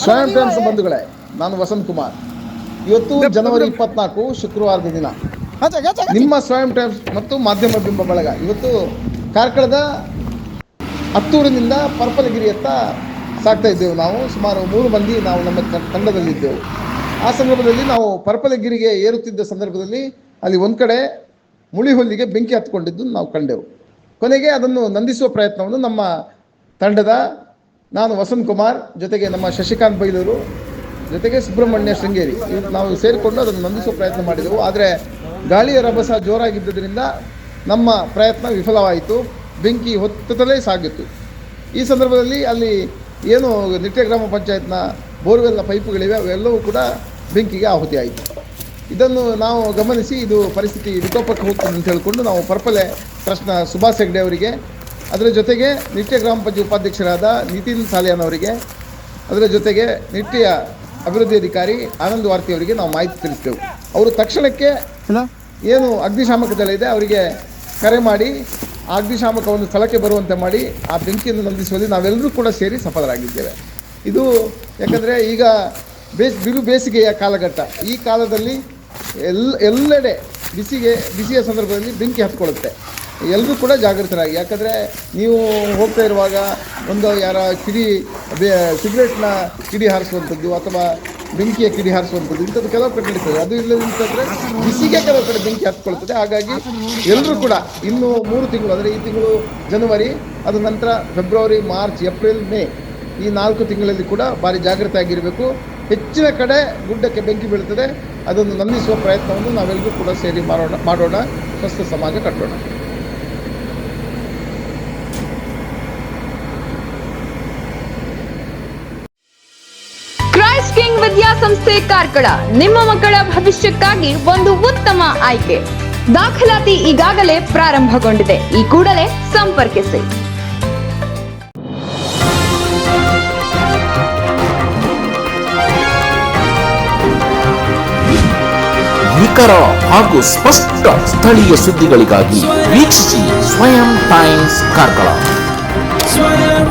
ಸ್ವಯಂ ಟೈಮ್ಸ್ ಬಂಧುಗಳೇ ನಾನು ವಸಂತ್ ಕುಮಾರ್. ಇವತ್ತು ಜನವರಿ ಇಪ್ಪತ್ನಾಲ್ಕು ಶುಕ್ರವಾರದ ದಿನ. ನಿಮ್ಮ ಸ್ವಯಂ ಟೈಮ್ಸ್ ಮತ್ತು ಮಾಧ್ಯಮ ಬಿಂಬ ಬಳಗ. ಇವತ್ತು ಕಾರ್ಕಳದ ಹತ್ತೂರಿನಿಂದ ಪರ್ಪಲಗಿರಿಯತ್ತ ಸಾಗ್ತಾ ಇದ್ದೆವು ನಾವು. ಸುಮಾರು ಮೂರು ಮಂದಿ ನಾವು ನಮ್ಮ ತಂಡದಲ್ಲಿದ್ದೆವು. ಆ ಸಂದರ್ಭದಲ್ಲಿ ನಾವು ಪರ್ಪಲಗಿರಿಗೆ ಏರುತ್ತಿದ್ದ ಸಂದರ್ಭದಲ್ಲಿ ಅಲ್ಲಿ ಒಂದು ಕಡೆ ಮುಳಿಹುಲ್ಲಿಗೆ ಬೆಂಕಿ ಹತ್ಕೊಂಡಿದ್ದು ನಾವು ಕಂಡೆವು. ಕೊನೆಗೆ ಅದನ್ನು ನಂದಿಸುವ ಪ್ರಯತ್ನವನ್ನು ನಮ್ಮ ತಂಡದ ನಾನು ವಸಂತ್ ಕುಮಾರ್, ಜೊತೆಗೆ ನಮ್ಮ ಶಶಿಕಾಂತ್ ಬೈಲೂರು, ಜೊತೆಗೆ ಸುಬ್ರಹ್ಮಣ್ಯ ಶೃಂಗೇರಿ. ನಾವು ಸೇರಿಕೊಂಡು ಅದನ್ನು ನಂದಿಸುವ ಪ್ರಯತ್ನ ಮಾಡಿದೆವು. ಆದರೆ ಗಾಳಿಯ ರಭಸ ಜೋರಾಗಿದ್ದರಿಂದ ನಮ್ಮ ಪ್ರಯತ್ನ ವಿಫಲವಾಯಿತು. ಬೆಂಕಿ ಹೊತ್ತಲೇ ಸಾಗಿತ್ತು. ಈ ಸಂದರ್ಭದಲ್ಲಿ ಅಲ್ಲಿ ಏನು ನಿತ್ಯ ಗ್ರಾಮ ಪಂಚಾಯತ್ನ ಬೋರ್ವೆಲ್ನ ಪೈಪುಗಳಿವೆ, ಅವೆಲ್ಲವೂ ಕೂಡ ಬೆಂಕಿಗೆ ಆಹುತಿಯಾಯಿತು. ಇದನ್ನು ನಾವು ಗಮನಿಸಿ ಇದು ಪರಿಸ್ಥಿತಿ ವಿಕೋಪಕ್ಕೆ ಹೋಗ್ತದೆ ಅಂತ ಹೇಳಿಕೊಂಡು ನಾವು ಪರ್ಪಲೆ ಟ್ರಸ್ಟ್ನ ಸುಭಾಷ್ ಹೆಗ್ಡೆ ಅವರಿಗೆ ಅದರ ಜೊತೆಗೆ ನಿತ್ಯ ಗ್ರಾಮ ಪಂಚಾಯತ್ ಉಪಾಧ್ಯಕ್ಷರಾದ ನಿತಿನ್ ಸಾಲಿಯಾನ್ ಅವರಿಗೆ ಅದರ ಜೊತೆಗೆ ನಿತ್ಯ ಅಭಿವೃದ್ಧಿ ಅಧಿಕಾರಿ ಆನಂದ್ ವಾರ್ತಿ ಅವರಿಗೆ ನಾವು ಮಾಹಿತಿ ತಿಳಿಸ್ತೇವೆ. ಅವರು ತಕ್ಷಣಕ್ಕೆ ಏನು ಅಗ್ನಿಶಾಮಕ ದಳ ಇದೆ ಅವರಿಗೆ ಕರೆ ಮಾಡಿ ಆ ಒಂದು ಸ್ಥಳಕ್ಕೆ ಬರುವಂತೆ ಮಾಡಿ ಆ ಬೆಂಕಿಯನ್ನು ನಂದಿಸುವಲ್ಲಿ ನಾವೆಲ್ಲರೂ ಕೂಡ ಸೇರಿ ಸಫಲರಾಗಿದ್ದೇವೆ. ಇದು ಯಾಕಂದರೆ ಈಗ ಬೇಸ್ ಬಿರು ಬೇಸಿಗೆಯ ಕಾಲಘಟ್ಟ. ಈ ಕಾಲದಲ್ಲಿ ಎಲ್ಲ ಎಲ್ಲೆಡೆ ಬಿಸಿಗೆ ಬಿಸಿಯ ಸಂದರ್ಭದಲ್ಲಿ ಬೆಂಕಿ ಹತ್ಕೊಳ್ಳುತ್ತೆ. ಎಲ್ಲರೂ ಕೂಡ ಜಾಗೃತರಾಗಿ. ಯಾಕಂದರೆ ನೀವು ಹೋಗ್ತಾ ಇರುವಾಗ ಒಂದು ಯಾರ ಕಿಡಿ, ಬೇ, ಸಿಗರೇಟ್ನ ಕಿಡಿ ಹಾರಿಸುವಂಥದ್ದು ಅಥವಾ ಬೆಂಕಿಯ ಕಿಡಿ ಹಾರಿಸುವಂಥದ್ದು ಇಂಥದ್ದು ಕೆಲವು ಕಡೆ ನಡೀತದೆ. ಅದು ಇಲ್ಲದಂತಂದರೆ ಬಿಸಿಗೆ ಕೆಲವು ಕಡೆ ಬೆಂಕಿ ಹತ್ಕೊಳ್ತದೆ. ಹಾಗಾಗಿ ಎಲ್ಲರೂ ಕೂಡ ಇನ್ನು ಮೂರು ತಿಂಗಳು, ಅಂದರೆ ಈ ತಿಂಗಳು ಜನವರಿ, ಅದ ನಂತರ ಫೆಬ್ರವರಿ, ಮಾರ್ಚ್, ಏಪ್ರಿಲ್, ಮೇ ಈ ನಾಲ್ಕು ತಿಂಗಳಲ್ಲಿ ಕೂಡ ಭಾರಿ ಜಾಗೃತಿ ಆಗಿರಬೇಕು ಹೆಚ್ಚಿನ ಕಡೆ ಗುಡ್ಡಕ್ಕೆ ಬೆಂಕಿ ಬೀಳ್ತದೆ. ಅದನ್ನು ನಂದಿಸುವ ಪ್ರಯತ್ನವನ್ನು ನಾವೆಲ್ಲರೂ ಕೂಡ ಸೇರಿ ಮಾಡೋಣ ಮಾಡೋಣ. ಸ್ವಸ್ಥ ಸಮಾಜ ಕಟ್ಟೋಣ. ಕ್ರೈಸ್ಟ್ ಕಿಂಗ್ ವಿದ್ಯಾಸಂಸ್ಥೆ ಕಾರ್ಕಳ. ನಿಮ್ಮ ಮಕ್ಕಳ ಭವಿಷ್ಯಕ್ಕಾಗಿ ಒಂದು ಉತ್ತಮ ಆಯ್ಕೆ. ದಾಖಲಾತಿ ಈಗಾಗಲೇ ಪ್ರಾರಂಭಗೊಂಡಿದೆ. ಈ ಕೂಡಲೇ ಸಂಪರ್ಕಿಸಿ. ನಿಖರ ಹಾಗೂ ಸ್ಪಷ್ಟ ಸ್ಥಳೀಯ ಸುದ್ದಿಗಳಿಗಾಗಿ ವೀಕ್ಷಿಸಿ ಸ್ವಯಂ ಟೈಮ್ಸ್ ಕಾರ್ಕಳ. ಸ್ವಯಂ